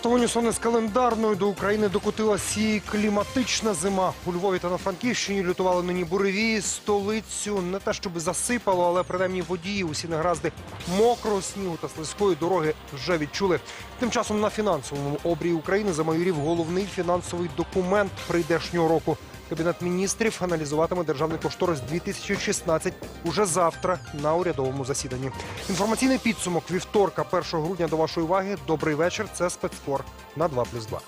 Просто в унісон з календарною до України докотилася і кліматична зима. У Львові та на Франківщині лютували нині буревії. Столицю не те, щоб засипало, але принаймні водії усі негаразди мокрого снігу та слизької дороги вже відчули. Тим часом на фінансовому обрії України замайорів головний фінансовий документ прийдешнього року. Кабінет міністрів аналізуватиме державний кошторис 2016 уже завтра на урядовому засіданні. Інформаційний підсумок вівторка, 1 грудня до вашої уваги. Добрий вечір. Це спецкор на 2+,2.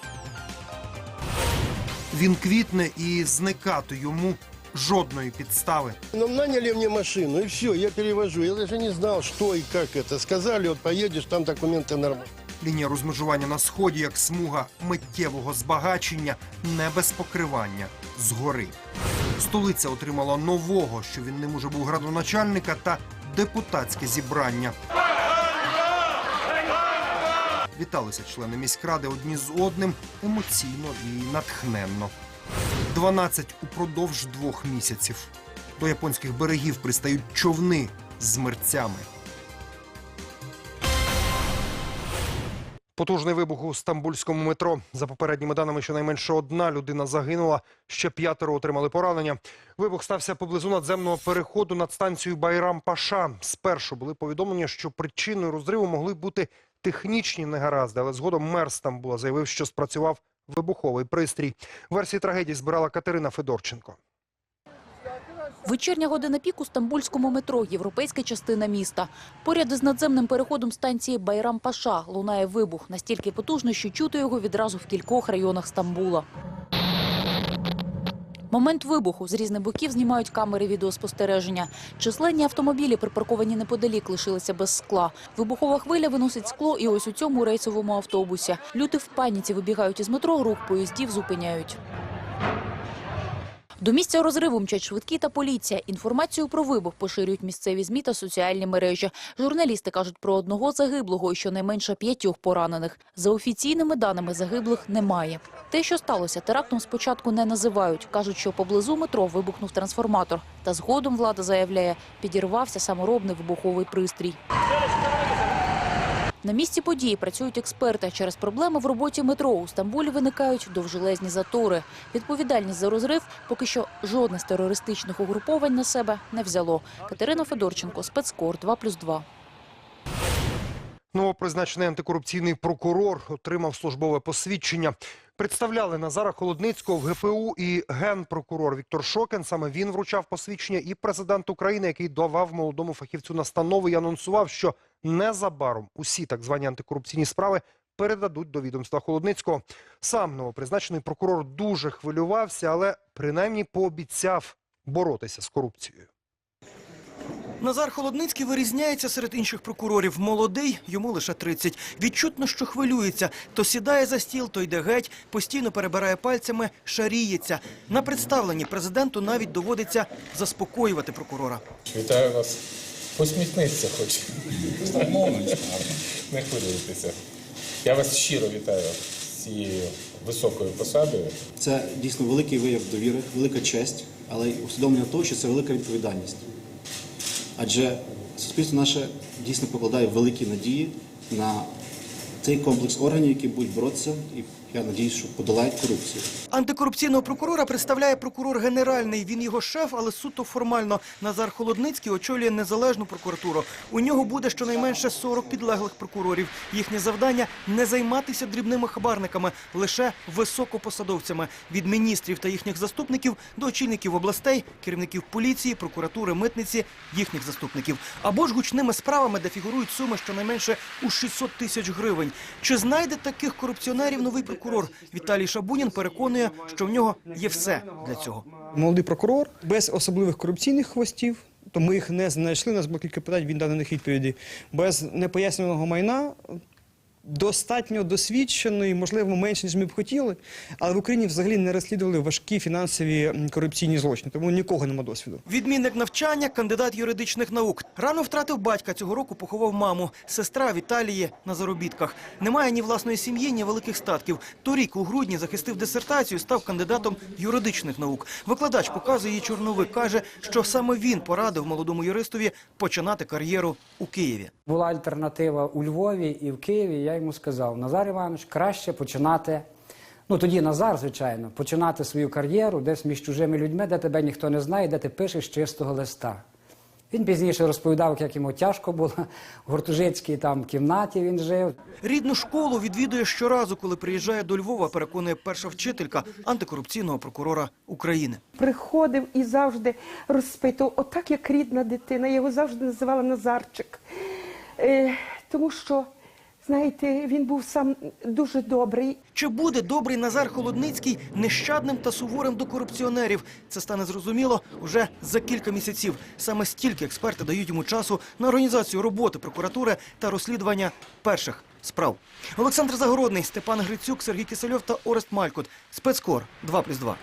Він квітне і зникати йому жодної підстави. Ну, наняли мне машину, и все, я перевожу. Я даже не знал, что и как это. Сказали, вот поедешь, там документы нормально. Лінія розмежування на сході як смуга миттєвого збагачення, не без покривання згори. Столиця отримала нового, що він ним уже був градоначальника, та депутатське зібрання. Віталися члени міськради одні з одним емоційно і натхненно. 12 упродовж двох місяців. До японських берегів пристають човни з мерцями. Потужний вибух у стамбульському метро. За попередніми даними, щонайменше одна людина загинула, ще п'ятеро отримали поранення. Вибух стався поблизу надземного переходу над станцією Байрам-Паша. Спершу були повідомлення, що причиною розриву могли бути технічні негаразди, але згодом мер Стамбула заявив, що спрацював вибуховий пристрій. Версії трагедії збирала Катерина Федорченко. Вечірня година пік у стамбульському метро, європейська частина міста. Поряд із надземним переходом станції Байрам-Паша лунає вибух, настільки потужний, що чути його відразу в кількох районах Стамбула. Момент вибуху з різних боків знімають камери відеоспостереження. Численні автомобілі, припарковані неподалік, лишилися без скла. Вибухова хвиля виносить скло і ось у цьому рейсовому автобусі. Люди в паніці вибігають із метро, рух поїздів зупиняють. До місця розриву мчать швидкі та поліція. Інформацію про вибух поширюють місцеві ЗМІ та соціальні мережі. Журналісти кажуть про одного загиблого і щонайменше п'ятьох поранених. За офіційними даними загиблих немає. Те, що сталося, терактом спочатку не називають. Кажуть, що поблизу метро вибухнув трансформатор. Та згодом влада заявляє, підірвався саморобний вибуховий пристрій. На місці події працюють експерти. Через проблеми в роботі метро у Стамбулі виникають довжелезні затори. Відповідальність за розрив поки що жодне з терористичних угруповань на себе не взяло. Катерина Федорченко, спецкор 2+,2. Новопризначений антикорупційний прокурор отримав службове посвідчення. Представляли Назара Холодницького в ГПУ і генпрокурор Віктор Шокен. Саме він вручав посвідчення і президент України, який давав молодому фахівцю настанови і анонсував, що незабаром усі так звані антикорупційні справи передадуть до відомства Холодницького. Сам новопризначений прокурор дуже хвилювався, але принаймні пообіцяв боротися з корупцією. Назар Холодницький вирізняється серед інших прокурорів. Молодий, йому лише 30. Відчутно, що хвилюється. То сідає за стіл, то йде геть, постійно перебирає пальцями, шаріється. На представленні президенту навіть доводиться заспокоювати прокурора. Вітаю вас. Посміхнеться хоч. Не хвилюйтеся. Я вас щиро вітаю з цією високою посадою. Це дійсно великий вияв довіри, велика честь, але й усвідомлення того, що це велика відповідальність. Адже суспільство наше дійсно покладає великі надії на цей комплекс органів, які будуть боротися, і я надіюсь, що подолають корупцію. Антикорупційного прокурора представляє прокурор генеральний. Він його шеф, але суто формально. Назар Холодницький очолює незалежну прокуратуру. У нього буде щонайменше 40 підлеглих прокурорів. Їхнє завдання не займатися дрібними хабарниками, лише високопосадовцями від міністрів та їхніх заступників до очільників областей, керівників поліції, прокуратури, митниці, їхніх заступників, або ж гучними справами, де фігурують суми щонайменше у 600 тисяч гривень. Чи знайде таких корупціонерів новий прокурор? Віталій Шабунін переконує, що в нього є все для цього. молодий прокурор без особливих корупційних хвостів. То ми їх не знайшли. У нас було кілька питань, він дав на них відповіді. Без непоясненого майна достатньо досвідченої, можливо, менше, ніж ми б хотіли. Але в Україні взагалі не розслідували важкі фінансові корупційні злочини, тому нікого нема досвіду. Відмінник навчання, кандидат юридичних наук. Рано втратив батька. Цього року поховав маму. Сестра в Італії на заробітках. Немає ні власної сім'ї, ні великих статків. Торік у грудні захистив дисертацію, став кандидатом юридичних наук. Викладач показує її чорновик. каже, що саме він порадив молодому юристові починати кар'єру у Києві. Була альтернатива у Львові і в Києві. Я йому сказав: Назар Іванович, краще починати. Ну тоді Назар, звичайно, починати свою кар'єру десь між чужими людьми, де тебе ніхто не знає, де ти пишеш чистого листа. Він пізніше розповідав, як йому тяжко було в гуртожитській там кімнаті. Він жив. Рідну школу відвідує щоразу, коли приїжджає до Львова, переконує перша вчителька антикорупційного прокурора України. приходив і завжди розпитував, отак як рідна дитина. Я його завжди називала Назарчик. Е, тому що, знаєте, він був сам дуже добрий. Чи буде добрий Назар Холодницький нещадним та суворим до корупціонерів? Це стане зрозуміло уже за кілька місяців. Саме стільки експерти дають йому часу на організацію роботи прокуратури та розслідування перших справ. Олександр Загородний, Степан Грицюк, Сергій Кисельов та Орест Малькут. Спецкор 2+,2.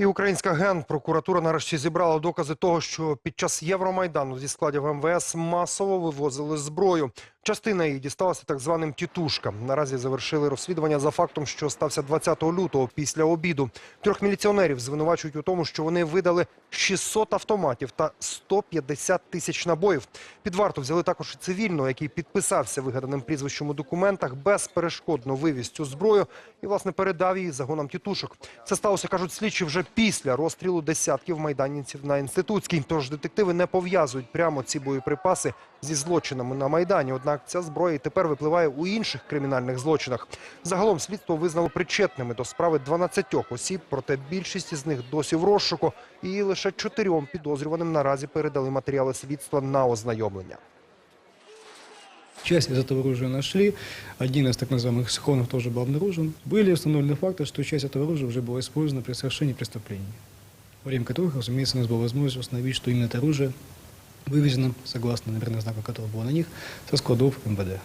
І українська генпрокуратура нарешті зібрала докази того, що під час Євромайдану зі складів МВС масово вивозили зброю. Частина її дісталася так званим тітушкам. Наразі завершили розслідування за фактом, що стався 20 лютого після обіду. Трьох міліціонерів звинувачують у тому, що вони видали 600 автоматів та 150 тисяч набоїв. Під варту взяли також і цивільного, який підписався вигаданим прізвищем у документах, безперешкодно вивіз цю зброю і, власне, передав її загонам тітушок. Це сталося, кажуть слідчі, вже після розстрілу десятків майданівців на інститутській. Тож детективи не пов'язують прямо ці боєприпаси зі злочинами на майдані. Однак ця зброя тепер випливає у інших кримінальних злочинах. Загалом слідство визнало причетними до справи 12 осіб, проте більшість із них досі в розшуку, і лише чотирьом підозрюваним наразі передали матеріали слідства на ознайомлення. Часть из этого оружия нашли, один из так называемых схронов тоже был обнаружен. Были установлены факты, что часть этого оружия уже была использована при совершении преступлений, во время которых, разумеется, у нас была возможность установить, что именно это оружие вывезено, согласно номерных знаков, которые было на них, со складов МВД.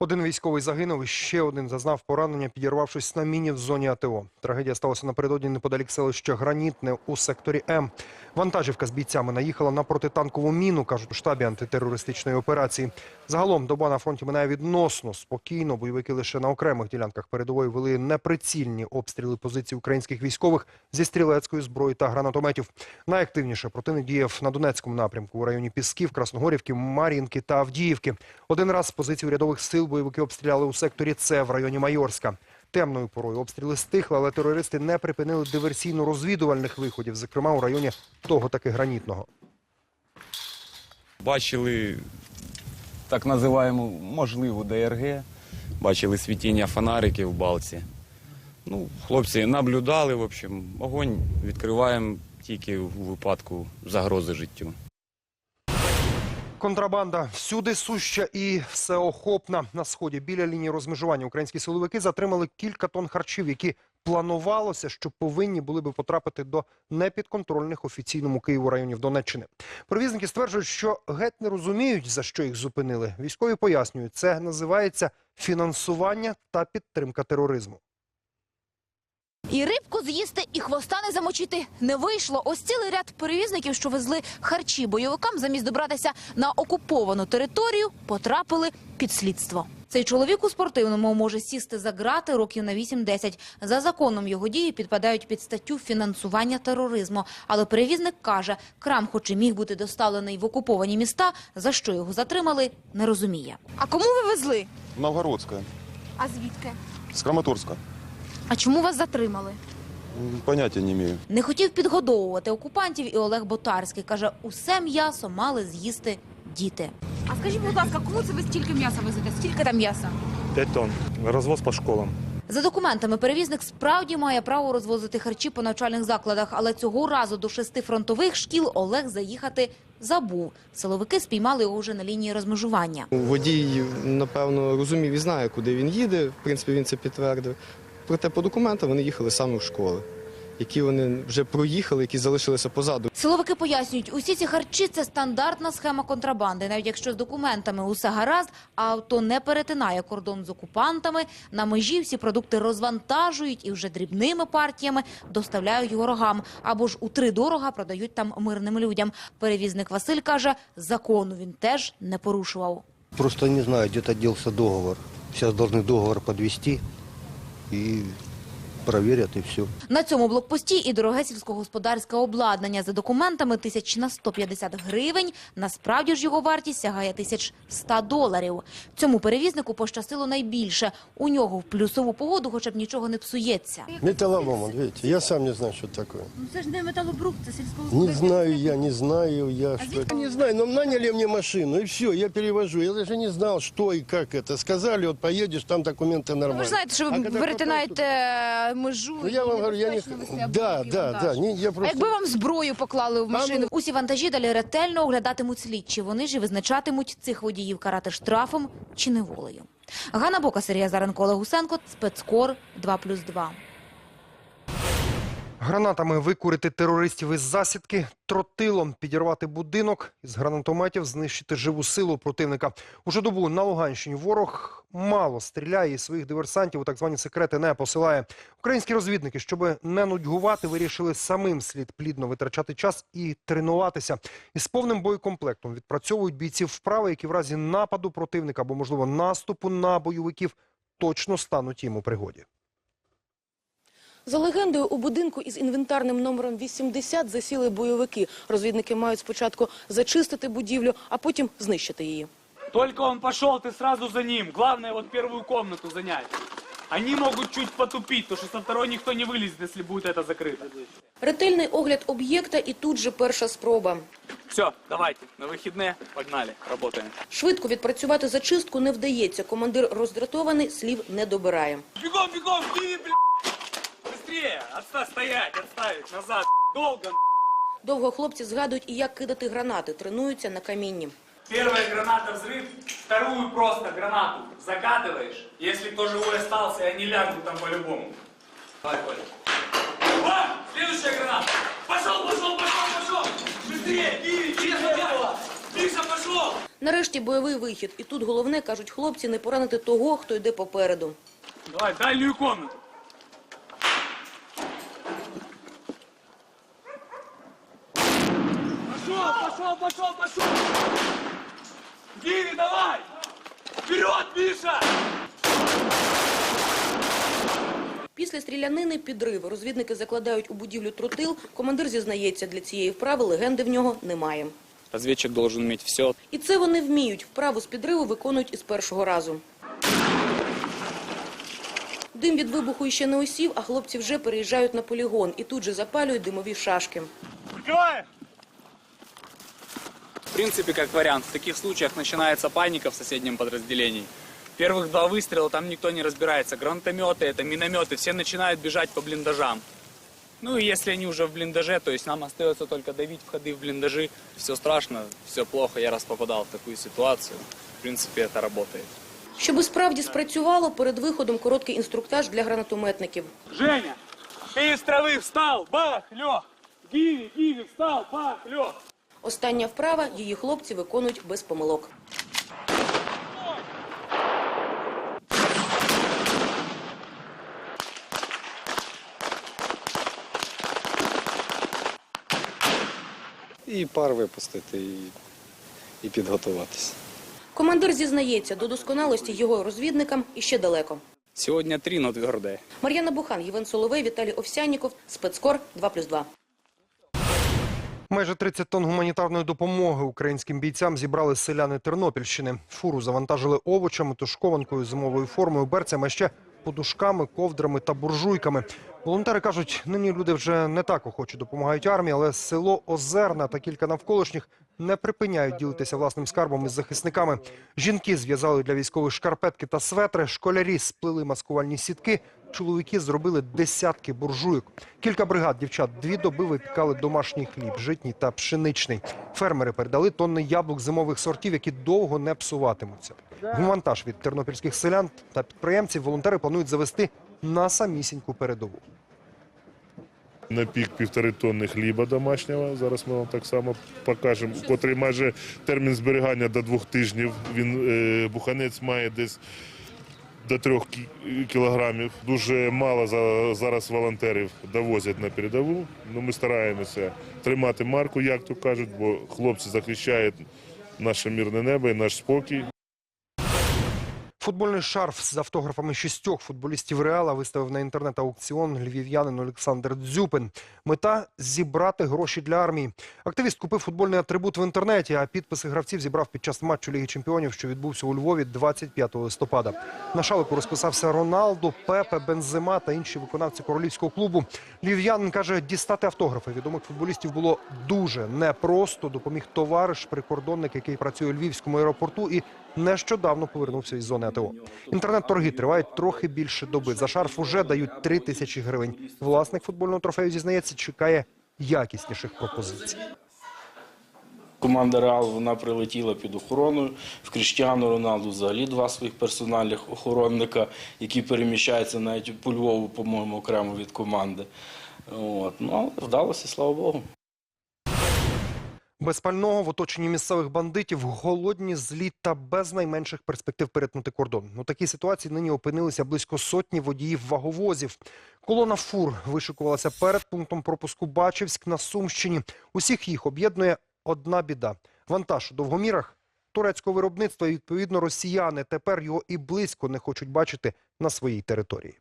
Один військовий загинув, і ще один зазнав поранення, підірвавшись на міні в зоні АТО. Трагедія сталася напередодні неподалік селища Гранітне у секторі М. Вантажівка з бійцями наїхала на протитанкову міну, кажуть у штабі антитерористичної операції. Загалом доба на фронті минає відносно спокійно. Бойовики лише на окремих ділянках передової вели неприцільні обстріли позицій українських військових зі стрілецької зброї та гранатометів. Найактивніше противник діяв на Донецькому напрямку у районі Пісків, Красногорівки, Мар'їнки та Авдіївки. Один раз з позицій рядових сил бойовики обстріляли у секторі С в районі Майорська. Темною порою обстріли стихли, але терористи не припинили диверсійно-розвідувальних виходів, зокрема у районі того таки гранітного. Бачили так називаємо можливу ДРГ, бачили світіння фонариків в балці. Ну, хлопці наблюдали, в общем, огонь відкриваємо тільки у випадку загрози життю. Контрабанда всюди суща і всеохопна. На сході біля лінії розмежування українські силовики затримали кілька тонн харчів, які планувалося, що повинні були би потрапити до непідконтрольних офіційному Києву районів Донеччини. Провізники стверджують, що геть не розуміють, за що їх зупинили. Військові пояснюють, це називається фінансування та підтримка тероризму. І рибку з'їсти, і хвоста не замочити не вийшло. Ось цілий ряд перевізників, що везли харчі бойовикам, замість добратися на окуповану територію, потрапили під слідство. Цей чоловік у спортивному може сісти за грати років на 8-10. За законом його дії підпадають під статтю фінансування тероризму. Але перевізник каже, крам, хоч і міг бути доставлений в окуповані міста, за що його затримали, не розуміє. А кому ви везли? Новгородская, А звідки? с Краматорска. А чому вас затримали? М, Понятия не имею. Не хотів підгодовувати окупантів і Олег Ботарський. Каже, усе м'ясо мали з'їсти діти. А скажіть, будь ласка, кому це ви стільки м'яса везете? Скільки там м'яса? 5 тонн. Развоз по школам. За документами перевізник справді має право розвозити харчі по навчальних закладах, але цього разу до шести фронтових шкіл Олег заїхати забув. Силовики спіймали його вже на лінії розмежування. Водій, напевно, розумів і знає, куди він їде. В принципі, він це підтвердив. Проте по документам вони їхали саме в школи, які вони вже проїхали, які залишилися позаду. Силовики пояснюють, усі ці харчі – це стандартна схема контрабанди. Навіть якщо з документами усе гаразд, авто не перетинає кордон з окупантами, на межі всі продукти розвантажують і вже дрібними партіями доставляють ворогам. Або ж утридорога продають там мирним людям. Перевізник Василь каже, закону він теж не порушував. Просто не знаю, где-то делся договор. Сейчас должны договор подвести и проверят и все. На цьому блокпості і дороге сільськогосподарське обладнання. За документами тисяч на 150 гривень. Насправді ж його вартість сягає тисяч 100 доларів. Цьому перевізнику пощастило найбільше. У нього в плюсову погоду хоча б нічого не псується. Металлолом, вот видите, я сам не знаю, что это такое. Ну це ж не металобрук, це Не знаю я, не знаю я, что это. Не знаю, но наняли мне машину, и все, я перевожу. Я даже не знал, что и как это. Сказали, вот поедешь, там документы нормальные. Ви ж знаєте, що А ви когда перетинаєте межу. Ну, я вам говорю, я не... Да, да, да, не, я А просто... якби вам зброю поклали в машину? Усі вантажі далі ретельно оглядатимуть слідчі. Вони ж і визначатимуть цих водіїв карати штрафом чи неволею. Ганна Бока, Сергія Заренко, Олег Гусенко, спецкор 2+,2. Гранатами викурити терористів із засідки, тротилом підірвати будинок, із гранатометів знищити живу силу противника. Уже добу на Луганщині ворог мало стріляє і своїх диверсантів у так звані секрети не посилає. Українські розвідники, щоб не нудьгувати, вирішили самим слід плідно витрачати час і тренуватися. Із повним боєкомплектом відпрацьовують бійців вправи, які в разі нападу противника або, можливо, наступу на бойовиків точно стануть їм у пригоді. За легендою, у будинку із інвентарним номером 80 засіли бойовики. Розвідники мають спочатку зачистити будівлю, а потім знищити її. Только он пошел, ты сразу за ним. Главное вот первую комнату занять. Они могут чуть потупить, потому что со второй никто не вылезет, если будет это закрыто. Ретельний огляд об'єкта і тут же перша спроба. Все, давайте, на выходные погнали, работаем. Швидко відпрацювати зачистку не вдається. Командир роздратований, слів не добирає. Бегом, бегом, Киви, бля! Быстрее! Отста стоять, отставить, назад, долго. Довго хлопці згадують і як кидати гранати, тренуються на камінні. Первая граната взрыв, вторую просто гранату закатываешь. Если кто живой остался, и они лягут там по-любому. Давай, Коля. Бам! Следующая граната. Пошел, пошел, пошел, пошел! Быстрее, Киви, Тиша, Тиша, пошел! Нарешті бойовий вихід. І тут головне, кажуть хлопці, не поранити того, хто йде попереду. Давай, дальнюю комнату. Пошел, пошел, пошел, пошел! Гири, давай! Вперед, Миша! Після стрілянини підрив. Розвідники закладають у будівлю тротил. Командир зізнається, для цієї вправи легенди в нього немає. Разведчик должен уметь все. І це вони вміють. Вправу з підриву виконують із першого разу. Дим від вибуху іще не осів, а хлопці вже переїжджають на полігон і тут же запалюють димові шашки. Прикрываем! В принципе, как вариант, в таких случаях начинается паника в соседнем подразделении. Первых два выстрела там никто не разбирается. Гранатометы, это минометы, все начинают бежать по блиндажам. Ну и если они уже в блиндаже, то есть нам остается только давить входы в блиндажи. Все страшно, все плохо, я раз попадал в такую ситуацию. В принципе, это работает. Щоби справді спрацювало, перед виходом короткий інструктаж для гранатометників. Женя, ты из травы встал, бах, лег! Гиви, Гиви, встал, бах, лег! Остання вправа її хлопці виконують без помилок. І пар випустити, і, і підготуватися. Командир зізнається, до досконалості його розвідникам іще далеко. Сьогодні три, но тверде. Мар'яна Бухан, Євген Соловей, Віталій Овсянніков, спецкор 2+,2. Майже 30 тонн гуманітарної допомоги українським бійцям зібрали селяни Тернопільщини. Фуру завантажили овочами, тушкованкою, зимовою формою, берцями, ще подушками, ковдрами та буржуйками. Волонтери кажуть, нині люди вже не так охоче допомагають армії, але село Озерна та кілька навколишніх не припиняють ділитися власним скарбом із захисниками. Жінки зв'язали для військових шкарпетки та светри, школярі сплели маскувальні сітки, чоловіки зробили десятки буржуйок. Кілька бригад дівчат дві доби випікали домашній хліб, житній та пшеничний. Фермери передали тонни яблук зимових сортів, які довго не псуватимуться. Гумантаж від тернопільських селян та підприємців волонтери планують завести на самісіньку передову. На пік півтори тонни хліба домашнього. Зараз ми вам так само покажемо, котрий майже термін зберігання до двох тижнів. Він е, буханець має десь до трьох кілограмів. Дуже мало за- зараз волонтерів довозять на передову. Ну, ми стараємося тримати марку, як то кажуть, бо хлопці захищають наше мирне небо і наш спокій. Футбольний шарф з автографами шістьох футболістів Реала виставив на інтернет-аукціон львів'янин Олександр Дзюпин. Мета – зібрати гроші для армії. Активіст купив футбольний атрибут в інтернеті, а підписи гравців зібрав під час матчу Ліги чемпіонів, що відбувся у Львові 25 листопада. На шалику розписався Роналду, Пепе, Бензема та інші виконавці королівського клубу. Львів'янин каже, дістати автографи відомих футболістів було дуже непросто. Допоміг товариш, прикордонник, який працює у Львівському аеропорту і нещодавно повернувся із зони АТО. Інтернет-торги тривають трохи більше доби. За шарф уже дають 3 тисячі гривень. Власник футбольного трофею зізнається, чекає якісніших пропозицій. Команда Реал вона прилетіла під охороною. В Кріштіану Роналду взагалі два своїх персональних охоронника, які переміщаються навіть по Львову, по-моєму, окремо від команди. От. Ну, але вдалося, слава Богу. Без пального в оточенні місцевих бандитів голодні, злі та без найменших перспектив перетнути кордон. У такій ситуації нині опинилися близько сотні водіїв ваговозів. Колона фур вишикувалася перед пунктом пропуску Бачівськ на Сумщині. Усіх їх об'єднує одна біда. Вантаж у довгомірах турецького виробництва і, відповідно, росіяни тепер його і близько не хочуть бачити на своїй території.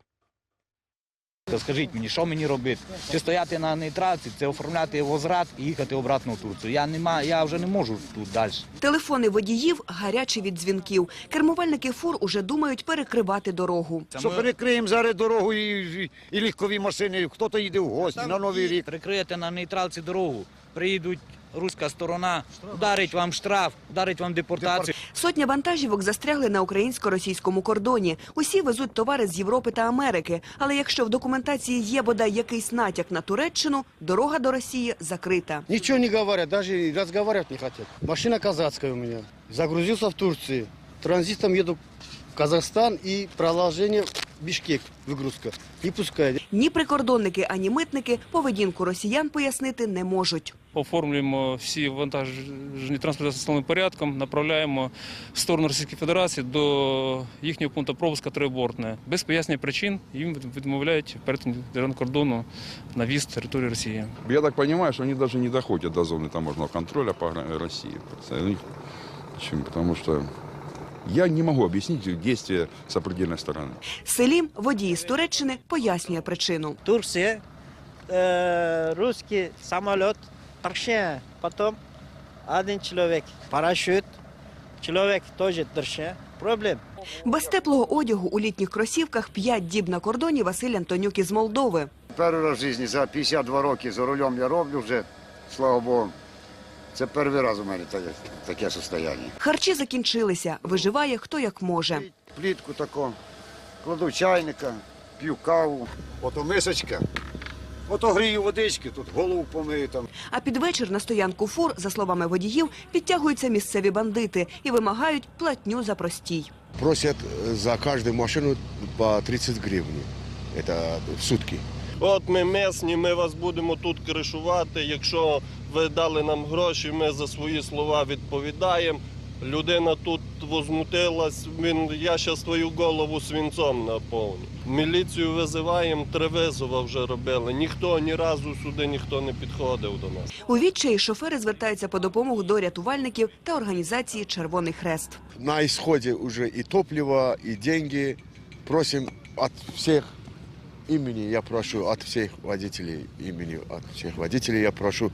Скажіть мені, що мені робити? Чи стояти на нейтралці, це оформляти возврат і їхати обратно в Турцію. Я нема, я вже не можу тут далі. Телефони водіїв гарячі від дзвінків. Кермувальники фур уже думають перекривати дорогу. Що перекриємо зараз дорогу і, і легкові машини, хто-то їде в гості на Новий рік. Прикриєте на нейтралці дорогу, приїдуть руська сторона, вдарить вам штраф, вдарить вам депортацію. Сотня вантажівок застрягли на українсько-російському кордоні. Усі везуть товари з Європи та Америки. Але якщо в документації є бодай якийсь натяк на Туреччину, дорога до Росії закрита. Ничего не говорят, даже и разговаривать не хотят. Машина казацкая у меня. Загрузился в Турции. Транзитом еду в Казахстан и продолжение в Бишкек выгрузка. Не пускают. Ні прикордонники, ані митники поведінку росіян пояснити не можуть Оформлюємо всі вантажні транспорти за встановленим порядком, направляємо в сторону Російської Федерації до їхнього пункту пропуска Трибортне. Без пояснення причин їм відмовляють перетин державного кордону на в'їзд в територію Росії. Я так понимаю, что они даже не доходят до зоны таможенного контроля по гра- России. Ну, Почему? Потому что я не могу объяснить действия сопредельной стороны. Селім, водій з Туреччини, пояснює причину. Турция, э, русский самолет, торше, потом один человек, парашют, человек тоже торше. Проблем. Без теплого одягу у літніх кросівках п'ять діб на кордоні Василь Антонюк із Молдови. Перший раз в житті за 52 роки за рулем я роблю вже, слава Богу. Це перший раз у мене таке, таке состояние. Харчі закінчилися. Виживає хто як може. Плітку таку, кладу чайника, п'ю каву. Ото мисочка, ото грію водички, тут голову помию там. А під вечір на стоянку фур, за словами водіїв, підтягуються місцеві бандити і вимагають платню за простій. Просят за каждую машину по 30 гривен. Это в сутки. От ми місні, ми вас будемо тут кришувати. Якщо ви дали нам гроші, ми за свої слова відповідаємо. Людина тут возмутилась, він, я ще свою голову свинцом наповню. Міліцію визиваємо, три визова вже робили. Ніхто ні разу сюди ніхто не підходив до нас. У відчаї шофери звертаються по допомогу до рятувальників та організації Червоний Хрест. На исходе уже и топливо, и деньги. Просим от всех имени, я прошу, от всех водителей, имени от всех водителей я прошу,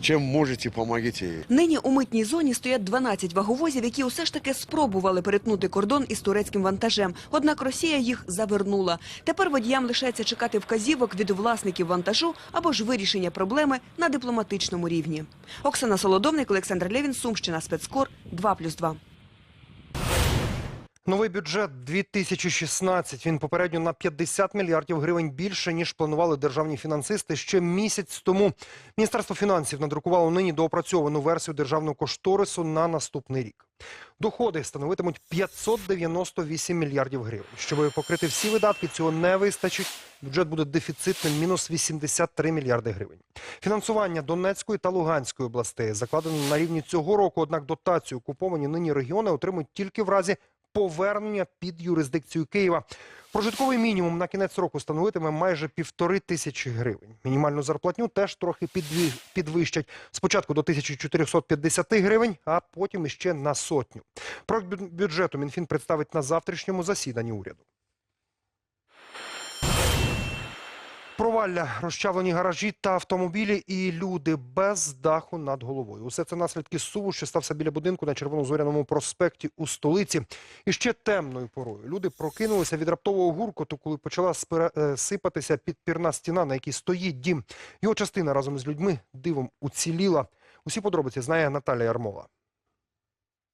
чем можете, помогите. Нині у митній зоні стоять 12 ваговозів, які усе ж таки спробували перетнути кордон із турецьким вантажем. Однак Росія їх завернула. Тепер водіям лишається чекати вказівок від власників вантажу або ж вирішення проблеми на дипломатичному рівні. Оксана Солодовник, Олександр Левін, Сумщина, спецкор 2+,2. Новий бюджет 2016. Він попередньо на 50 мільярдів гривень більше, ніж планували державні фінансисти ще місяць тому. Міністерство фінансів надрукувало нині доопрацьовану версію державного кошторису на наступний рік. Доходи становитимуть 598 мільярдів гривень. Щоб покрити всі видатки, цього не вистачить. Бюджет буде дефіцитним мінус 83 мільярди гривень. Фінансування Донецької та Луганської областей закладено на рівні цього року. Однак дотацію окуповані нині регіони отримують тільки в разі повернення під юрисдикцію Києва. Прожитковий мінімум на кінець року становитиме майже півтори тисячі гривень. Мінімальну зарплатню теж трохи підвищать. Спочатку до 1450 гривень, а потім іще на сотню. Проект бюджету Мінфін представить на завтрашньому засіданні уряду. Провалля, розчавлені гаражі та автомобілі і люди без даху над головою. Усе це наслідки суву, що стався біля будинку на Червонозоряному проспекті у столиці. І ще темною порою. Люди прокинулися від раптового гуркоту, коли почала спира- е, сипатися підпірна стіна, на якій стоїть дім. Його частина разом з людьми дивом уціліла. Усі подробиці знає Наталія Ярмова.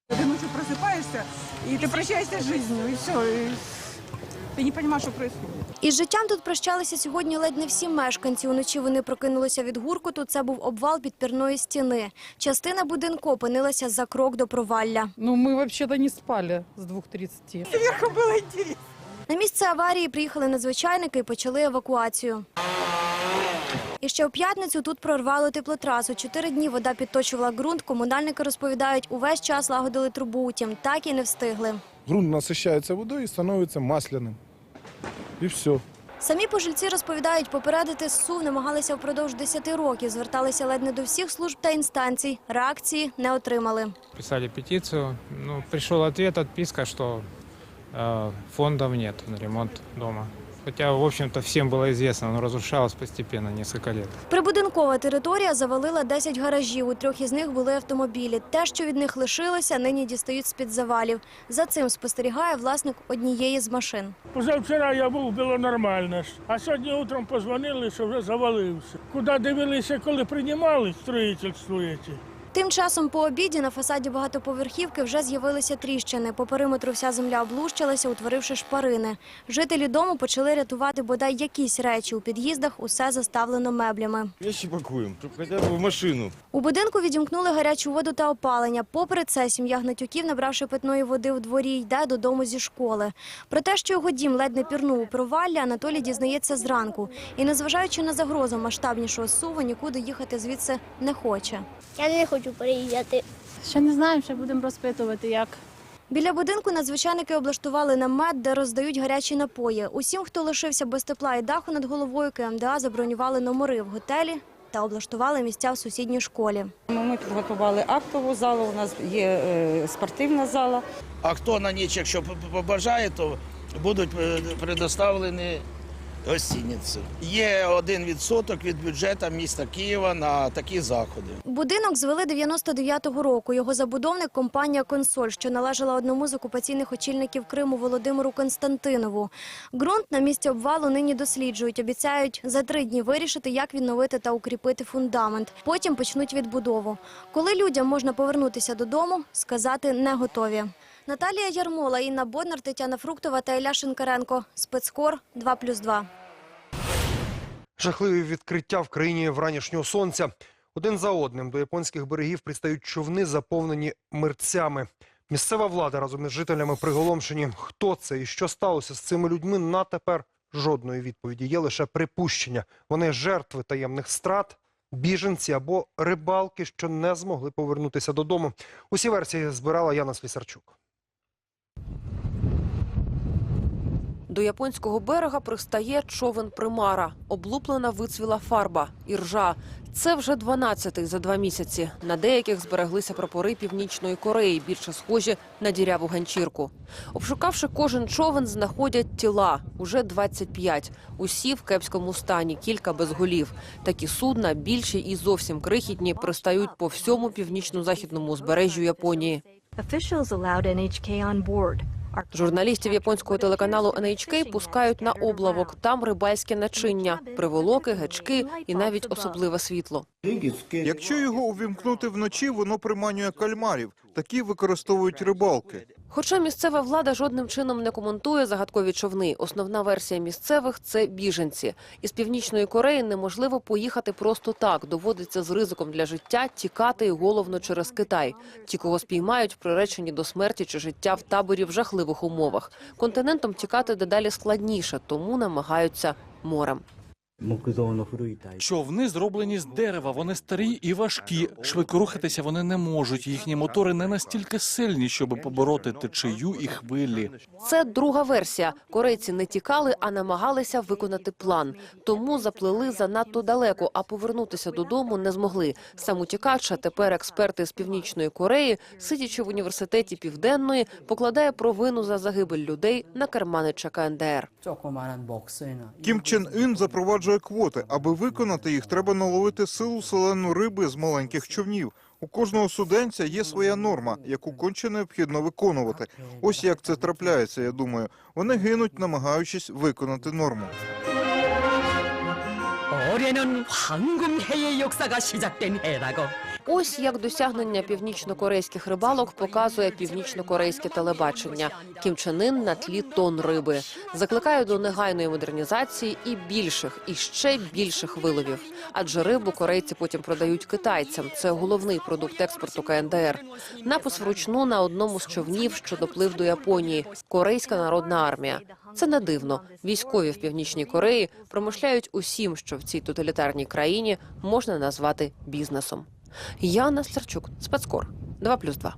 Ты ночью просыпаешься, и ты прощаешься с жизнью, и все. И ты не понимаешь, что происходит. Із життям тут прощалися сьогодні ледь не всі мешканці. Уночі вони прокинулися від гуркоту. Це був обвал підпірної стіни. Частина будинку опинилася за крок до провалля. Ну, мы вообще-то не спали с 2.30. Сверху было интересно. На місце аварії приїхали надзвичайники і почали евакуацію. І ще у п'ятницю тут прорвало теплотрасу. Чотири дні вода підточувала ґрунт. Комунальники розповідають, увесь час лагодили трубу, утім так і не встигли. Грунт насыщается водой и становится масляным. И все. Самі пожильці розповідають, попередити СУ намагалися впродовж 10 років. Зверталися ледь не до всіх служб та інстанцій. Реакції не отримали. Писали петицию. Ну, пришел ответ, отписка, что э, фондов нет на ремонт дома. Хотя, в общем-то, всем было известно, оно разрушалось постепенно несколько лет. Прибудинкова територія завалила 10 гаражів. У трьох із них були автомобілі. Те, що від них лишилося, нині дістають з-під завалів. За цим спостерігає власник однієї з машин. Позавчора я був, було нормально. А сьогодні утром позвонили, що вже завалився. Куди дивилися, коли приймали строїтельство ці? Тим часом по обіді на фасаді багатоповерхівки вже з'явилися тріщини. По периметру вся земля облущилася, утворивши шпарини. Жителі дому почали рятувати бодай якісь речі. У під'їздах усе заставлено меблями. Вещи пакуем, чтобы хотя бы в машину. У будинку відімкнули гарячу воду та опалення. Попри це, сім'я Гнатюків, набравши питної води в дворі, йде додому зі школи. Про те, що його дім ледь не пірнув у провалля, Анатолій дізнається зранку. І незважаючи на загрозу масштабнішого суву, нікуди їхати звідси не хоче. Я не хочу переїжджати. Ще не знаємо, ще будемо розпитувати, як. Біля будинку надзвичайники облаштували намет, де роздають гарячі напої. Усім, хто лишився без тепла і даху над головою, КМДА забронювали номери в готелі та облаштували місця в сусідній школі. Ми підготували актову залу, у нас є е, спортивна зала. А хто на ніч, якщо побажає, то будуть е, предоставлені гостиниці. Є один відсоток від бюджету міста Києва на такі заходи. Будинок звели 99-го року. Його забудовник – компанія «Консоль», що належала одному з окупаційних очільників Криму Володимиру Константинову. Ґрунт на місці обвалу нині досліджують. Обіцяють за три дні вирішити, як відновити та укріпити фундамент. Потім почнуть відбудову. Коли людям можна повернутися додому, сказати не готові. Наталія Ярмола, Інна Боднар, Тетяна Фруктова та Ілля Шинкаренко. Спецкор 2+,2. Жахливі відкриття в країні вранішнього сонця. Один за одним до японських берегів пристають човни, заповнені мерцями. Місцева влада разом із жителями приголомшені. Хто це і що сталося з цими людьми? На тепер жодної відповіді. Є лише припущення. Вони жертви таємних страт, біженці або рибалки, що не змогли повернутися додому. Усі версії збирала Яна Слісарчук. До японського берега пристає човен примара, облуплена вицвіла фарба, іржа. Це вже 12-й за два місяці. На деяких збереглися прапори Північної Кореї, більше схожі на діряву ганчірку. Обшукавши кожен човен, знаходять тіла. Уже 25. Усі в кепському стані, кілька без голів. Такі судна, більші і зовсім крихітні, пристають по всьому північно-західному узбережжю Японії. Журналістів японського телеканалу NHK пускають на облавок. Там рибальське начиння, приволоки, гачки і навіть особливе світло. Якщо його увімкнути вночі, воно приманює кальмарів. Такі використовують рибалки. Хоча місцева влада жодним чином не коментує загадкові човни. Основна версія місцевих це біженці. Із північної Кореї неможливо поїхати просто так. Доводиться з ризиком для життя тікати і головно через Китай. Ті, кого спіймають, приречені до смерті чи життя в таборі в жахливих умовах. Континентом тікати дедалі складніше, тому намагаються морем. Човни зроблені з дерева, вони старі і важкі. Швидко рухатися вони не можуть. Їхні мотори не настільки сильні, щоб побороти течію і хвилі. Це друга версія. Корейці не тікали, а намагалися виконати план. Тому заплили занадто далеко, а повернутися додому не змогли. Сам утікач, а тепер експерти з північної Кореї, сидячи в університеті Південної, покладає провину за загибель людей на керманича КНДР. Кім Чен Ін запроваджує квоти. Аби виконати їх, треба наловити силу селену риби з маленьких човнів. У кожного суденця є своя норма, яку конче необхідно виконувати. Ось як це трапляється. Я думаю, вони гинуть, намагаючись виконати норму. 올해는 황금해의 역사가 시작된 해라고. Ось як досягнення північнокорейських рибалок показує північнокорейське телебачення. Кім Чен Ын на тлі тон риби закликає до негайної модернізації і більших, і ще більших виловів. Адже рибу корейці потім продають китайцям. Це головний продукт експорту КНДР. Напис вручну на одному з човнів, що доплив до Японії. Корейська народна армія. Це не дивно. Військові в північній Кореї промишляють усім, що в цій тоталітарній країні можна назвати бізнесом. Яна Старчук, спецкор 2+,2.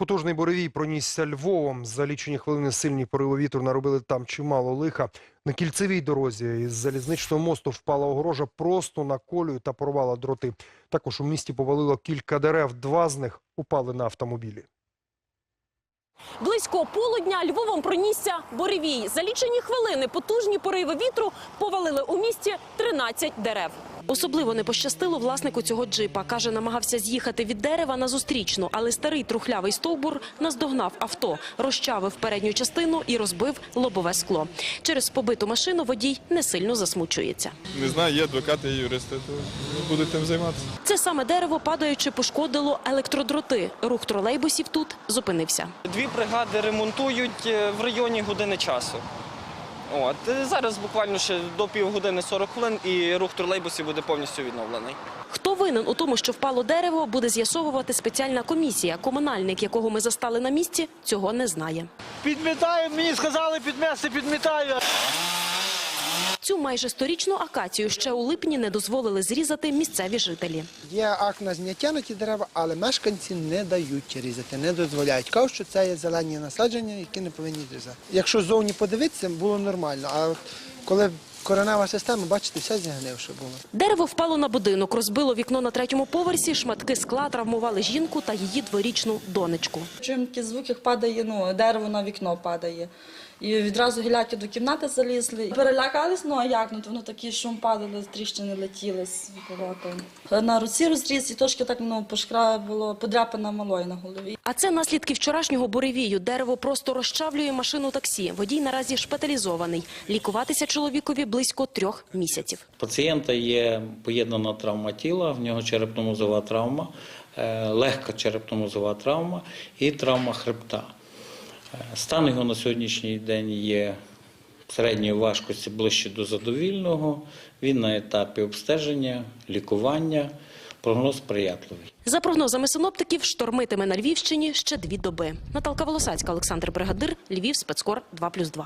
Потужний буревій пронісся Львовом. За лічені хвилини сильні пориви вітру наробили там чимало лиха. На кільцевій дорозі із залізничного мосту впала огорожа просто на колію та порвала дроти. Також у місті повалило кілька дерев. Два з них упали на автомобілі. Близько полудня Львовом пронісся буревій. За лічені хвилини потужні пориви вітру повалили у місті 13 дерев. Особливо не пощастило власнику цього джипа. Каже, намагався з'їхати від дерева на зустрічну, але старий трухлявий стовбур наздогнав авто, розчавив передню частину і розбив лобове скло. Через побиту машину водій не сильно засмучується. Не знаю, є адвокати, є юристи, то будуть тим займатися. Це саме дерево, падаючи, пошкодило електродроти. Рух тролейбусів тут зупинився. Дві бригади ремонтують е, в районі години часу. От е, зараз буквально ще до півгодини 40 хвилин і рух тролейбусів буде повністю відновлений. Хто винен у тому, що впало дерево, буде з'ясовувати спеціальна комісія. Комунальник, якого ми застали на місці, цього не знає. Підмітаю, мені сказали підмести, підмітаю. Цю майже сторічну акацію ще у липні не дозволили зрізати місцеві жителі. Є акт на зняття на ті дерева, але мешканці не дають різати, не дозволяють. Кажуть, що це є зелені насадження, які не повинні зрізати. Якщо зовні подивитися, було нормально. А от коли коренева система, бачите, вся зігнивша була. Дерево впало на будинок, розбило вікно на третьому поверсі, шматки скла травмували жінку та її дворічну донечку. Чуємо такі звуки, падає, ну, дерево на вікно падає. І відразу гіляки до кімнати залізли. Перелякались, ну а як? Ну, то воно такий шум падали, тріщини летіли з віколота. На руці розріз і трошки так ну, пошкра було подряпана малою на голові. А це наслідки вчорашнього буревію. Дерево просто розчавлює машину таксі. Водій наразі шпиталізований. Лікуватися чоловікові близько трьох місяців. Пацієнта є поєднана травма тіла, в нього черепно-мозова травма, е, легка черепно-мозова травма і травма хребта. Е, Стан його на сьогоднішній день є середньої важкості ближче до задовільного. Він на етапі обстеження, лікування, прогноз сприятливий. За прогнозами синоптиків, штормитиме на Львівщині ще дві доби. Наталка Волосацька, Олександр Бригадир, Львів, спецкор 2+,2.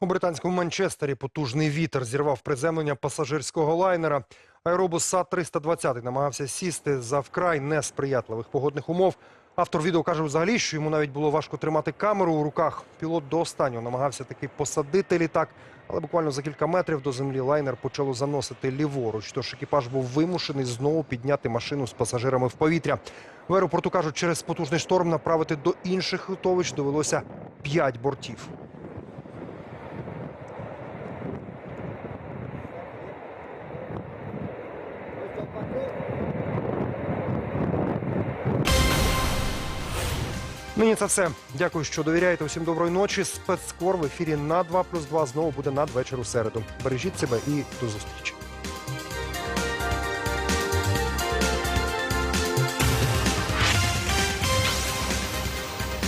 У британському Манчестері потужний вітер зірвав приземлення пасажирського лайнера. Аеробус СА-320 намагався сісти за вкрай несприятливих погодних умов. Автор відео каже взагалі, що йому навіть було важко тримати камеру у руках. Пілот до останнього намагався таки посадити літак, але буквально за кілька метрів до землі лайнер почало заносити ліворуч. Тож екіпаж був вимушений знову підняти машину з пасажирами в повітря. В аеропорту кажуть, через потужний шторм направити до інших литовищ довелося п'ять бортів. Нині це все. Дякую, що довіряєте. Усім доброї ночі. Спецкор в ефірі на 2+,2 знову буде надвечір у середу. Бережіть себе і до зустрічі.